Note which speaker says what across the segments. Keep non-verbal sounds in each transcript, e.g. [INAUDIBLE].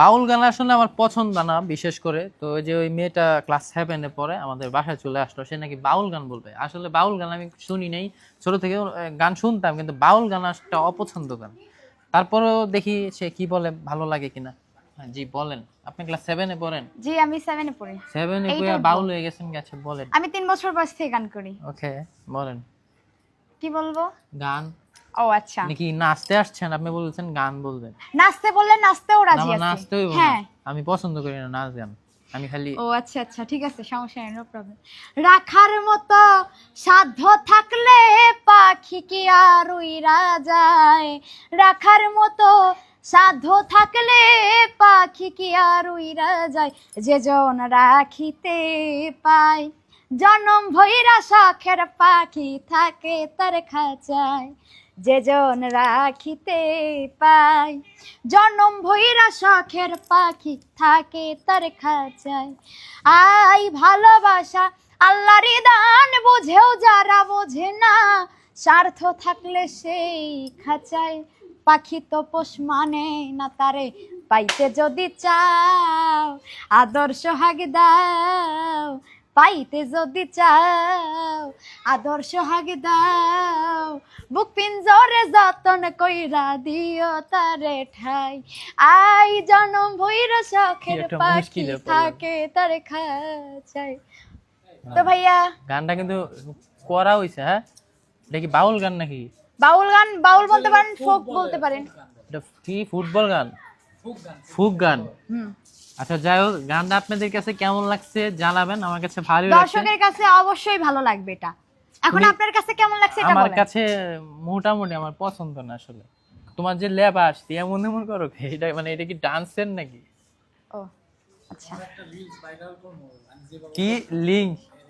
Speaker 1: বাউল গান আসলে আমার পছন্দ না বিশেষ করে। তো ওই যে ওই মেয়েটা ক্লাস সেভেনে পরে আমাদের বাসায় চলে আসলো সে নাকি বাউল গান বলবে। আসলে বাউল গান আমি শুনি নাই ছোট থেকে গান শুনতাম কিন্তু বাউল গান একটা অপছন্দ গান। তারপরেও দেখি সে কি বলে ভালো লাগে কিনা। হ্যাঁ, জি বলেন। আপনি ক্লাস সেভেনে পড়েন?
Speaker 2: জি আমি সেভেনে পড়ি।
Speaker 1: সেভেনে পড়ে বাউল হয়ে গেছেন গেছে বলেন।
Speaker 2: আমি তিন বছর বয়স থেকে গান করি।
Speaker 1: ওকে বলেন।
Speaker 2: কি বলব?
Speaker 1: গান?
Speaker 2: ও আচ্ছা।
Speaker 1: নাকি নাচতে আসছেন? আপনি বলছেন গান বলবেন।
Speaker 2: নাচতে বললে নাচতেও রাজি আছি।
Speaker 1: নাচতে
Speaker 2: হ্যাঁ।
Speaker 1: আমি পছন্দ করি না নাচ গান আমি খালি
Speaker 2: ও আচ্ছা আচ্ছা ঠিক আছে সমস্যা নেই নো প্রবলেম রাখার মতো সাধ্য থাকলে পাখি কি আর উইরা যায়? রাখার মতো সাধ্য থাকলে পাখি কি আর উইরা যায়? যে জন রাখিতে পায়। জনম ভৈরা শখের পাখি থাকে তার খাঁচায়, যে জন রাখিতে পায়। জনম ভৈরা শখের পাখি থাকে তার খাঁচায়। আই ভালোবাসা আল্লাহরই দান, বুঝেও যারা বোঝে না, স্বার্থ থাকলে সেই খাঁচায়। পাখি তো পোষ মানে না তারে, পাইতে যদি চাও, আদর্শ হাগ দাও। পাইতে যদি চাও আদর্শ হাগ দাও। বুক পিঞ্জরে যতন কইরা দিও তারে ঠাই। আই জনম ভৈর শখের পাখি থাকে তারে খাঁচায়। তো ভাইয়া?
Speaker 1: গানটা কিন্তু করা হইছে হ্যাঁ? এটা কি বাউল গান নাকি?
Speaker 2: বাউল গান বাউল বলতে পারেন ফোক বলতে পারেন।
Speaker 1: এটা কি ফুটবল গান। ফুক গান।
Speaker 2: হুম।
Speaker 1: আচ্ছা যাই হোক গানটা আপনাদের কাছে কেমন লাগছে জানাবেন আমার কাছে ভালোই লাগছে।
Speaker 2: দর্শকের কাছে অবশ্যই ভালো লাগবে এটা। এখন আপনার কাছে কেমন লাগছে এটা
Speaker 1: আমার কাছে মোটামুটি আমার পছন্দ না আসলে। তোমার যে লেবাস দিয়ে এমন এমন করো এটা মানে এটা কি ডান্সের নাকি?
Speaker 2: ও আচ্ছা।
Speaker 1: কি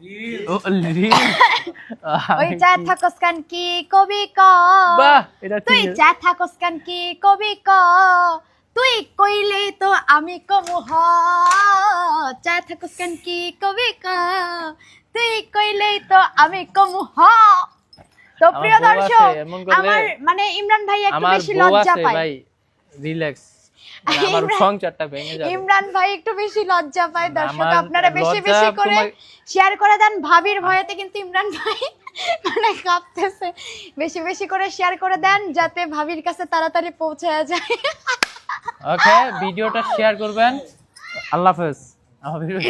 Speaker 1: [LAUGHS]
Speaker 2: ওই চা থাকস কান কি কবি ক?
Speaker 1: বাহ
Speaker 2: তুই
Speaker 1: ঠিক
Speaker 2: চা থাকস কান কি কবি ক? তুই কইলে তো আমি কমু হ। চা থাকস কান কি কবি ক। তুই কইলে তো আমি কমু হ। তো প্রিয় দর্শক আমার মানে ইমরান ভাই একটু বেশি লজ্জা পায়।
Speaker 1: ভাই রিল্যাক্স আমার
Speaker 2: ইমরান-
Speaker 1: সংসারটা ভেঙে যাবে।
Speaker 2: ইমরান ভাই একটু বেশি লজ্জা পায়। দর্শক আপনারা বেশি বেশি করে শেয়ার করে দেন। ভাবির ভয়েতে কিন্তু ইমরান ভাই [LAUGHS] মানে কাঁপতেছে। বেশি বেশি করে শেয়ার করে দেন যাতে ভাবির কাছে তাড়াতাড়ি পৌঁছে যায়। [LAUGHS]
Speaker 1: ওকে ভিডিওটা শেয়ার করবেন। আল্লাহ হাফেজ। আমার ভিডিও